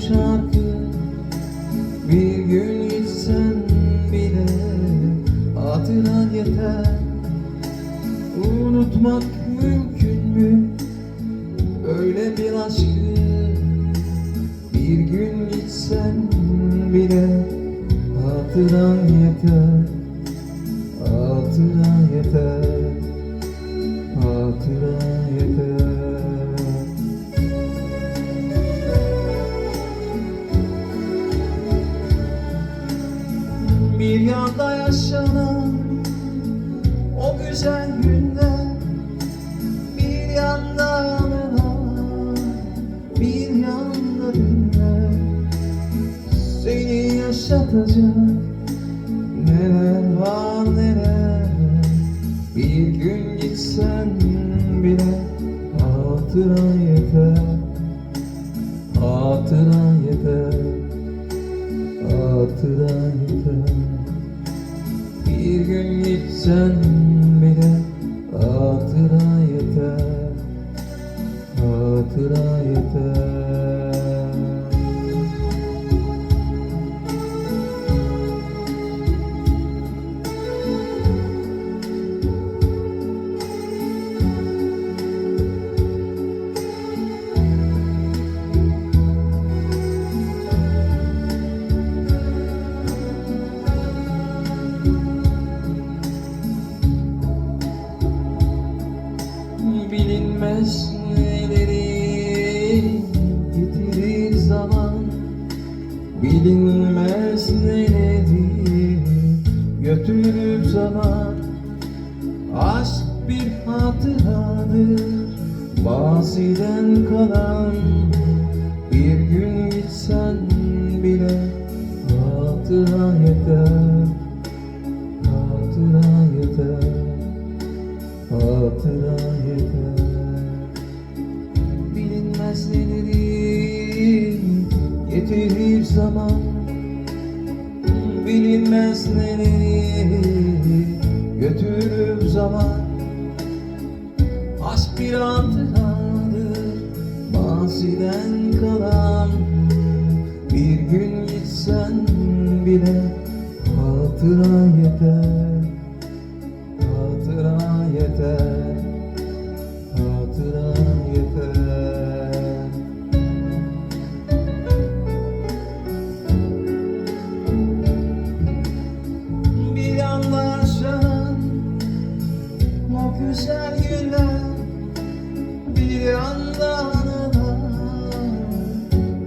şarkı. Bir gün gitsen bile Hatıran yeter. Unutmak mümkün mü? Öyle bir aşkı. Bir gün gitsen bile Hatıran yeter Bir yanda yaşanan o güzel günler Bir yanda anılar Bir yanda dünya Seni yaşatacak Neler var neler Bir gün gitsen bile Hatıran gitsen bile Hatıra yeter Hatıra yeter Bilinmez neleri götürür zaman Aşk bir hatıradır. Maziden kalan Bir gün gitsen bile Hatıra yeter Hatıra yeter Hatıra yeter. Bilinmez neleri getirir zaman Bilinmez neleri götürür zaman. Aşk bir maziden kalan. Bir gün gitsen bile hatıra yeter Hatıra yeter Bir yanda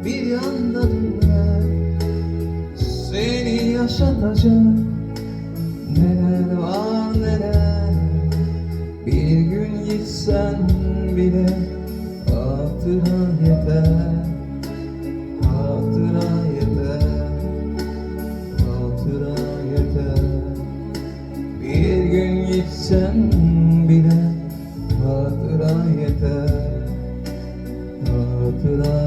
Bir yanda dünya Seni yaşatacak Neler var neler? Bir gün gitsen bile Hatıra yeter Hatıra yeter Hatıra yeter